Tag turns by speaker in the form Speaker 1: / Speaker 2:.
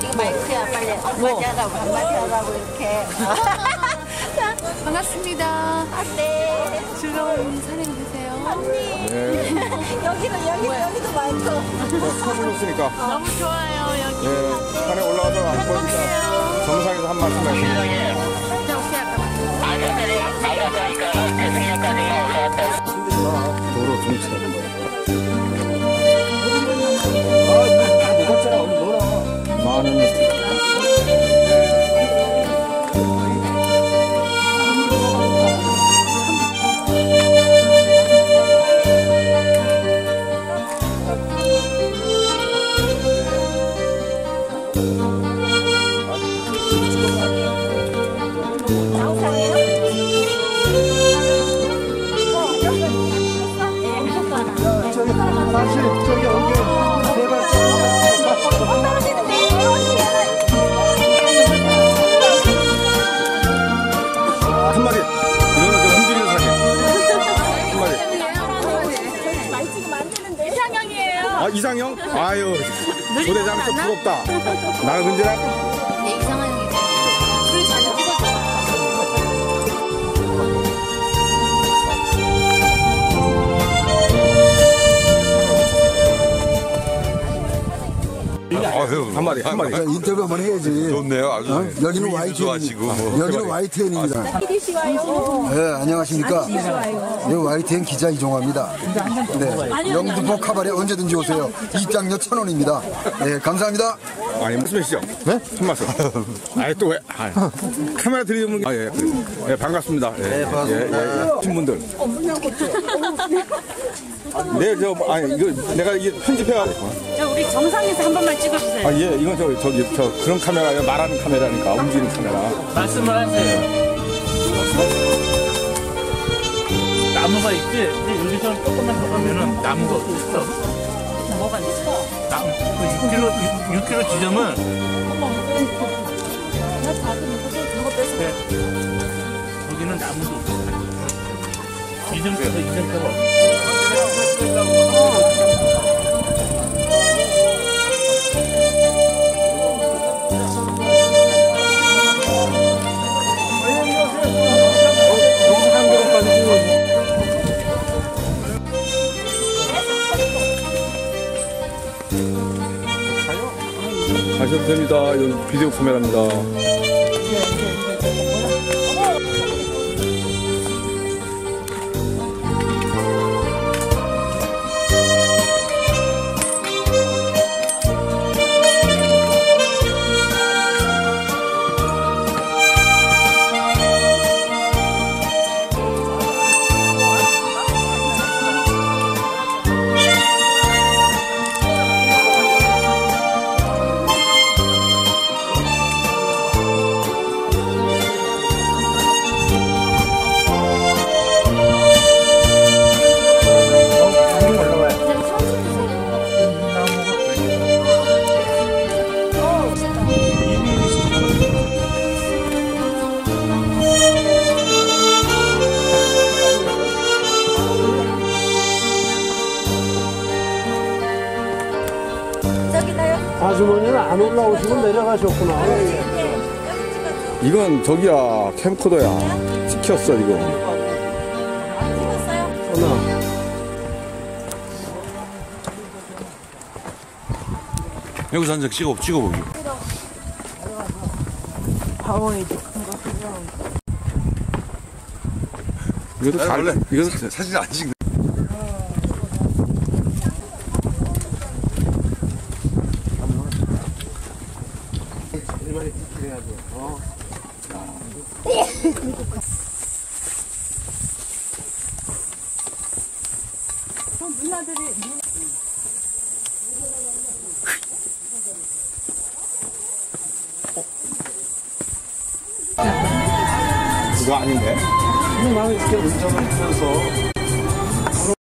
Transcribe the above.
Speaker 1: 이거 마이크야 빨리 엄마지 하라고 한마디 하라고 이렇게
Speaker 2: 자, 반갑습니다.
Speaker 1: 네
Speaker 2: 즐거운 산행 되세요.
Speaker 3: 네.
Speaker 1: 여기는 여기는 여기도 마이크
Speaker 3: 처음 오셨으니까.
Speaker 2: 너무 좋아요, 여기.
Speaker 3: 네. 산에 올라가서 안 보니까 정상에서 한 말씀 하시죠. 놀아. 많은.
Speaker 4: 사
Speaker 3: 아, 이상형? 아유. 조대장 좀 부럽다. 나는 근데
Speaker 2: 네, 이상형이세요. 술 자주 찍어줘.
Speaker 5: 아유,
Speaker 3: 한 마리, 한 마리.
Speaker 4: 자, 인터뷰 한번 해야지.
Speaker 5: 좋네요. 아주
Speaker 4: 어? 여기는
Speaker 5: 분위기 좋아하시고
Speaker 4: YTN입니다.
Speaker 5: 뭐.
Speaker 4: 여기는 YTN입니다. 네, 안녕하십니까. 네, YTN 기자 이종화입니다. 네, 영등포 카바레 언제든지 오세요. 입장료 천 원입니다. 네, 감사합니다.
Speaker 3: 아니, 무슨 말씀이시죠? 네? 한 말씀. 아니, 또 왜? 아, 카메라 들이면. 아, 예. 그래요. 예, 반갑습니다. 예, 네, 반갑습니다. 예, 예, 예. 친분들. 네, 저, 아니, 이거 내가 이게 편집해가지고.
Speaker 2: 자, 우리 정상에서 한 번만 찍어주세요.
Speaker 3: 아, 예, 이건 저, 저기, 저, 그런 카메라예요. 말하는 카메라니까. 움직이는 카메라.
Speaker 6: 말씀을 하세요. 나무가 있지? 여기서 조금만 더 가면은 나무가 없어. 뭐가 있어? 나무. 그 6km, 6km 지점은. 네. 여기는 나무도 없어. 이정표가 이정표가 없어.
Speaker 3: 가셔도 됩니다. 이건 비디오 카메라입니다.
Speaker 4: 아주머니는 안 올라오시고 내려가셨구나.
Speaker 3: 이건 저기야, 캠코더야. 찍혔어, 이거.
Speaker 4: 하나.
Speaker 5: 여기서 한장 찍어, 찍어보기.
Speaker 3: 이것도 잘,
Speaker 5: 원래
Speaker 3: 이것도
Speaker 5: 사진 안 찍는.
Speaker 3: 그거 아닌데?
Speaker 4: 막 이렇게 운전을 하면서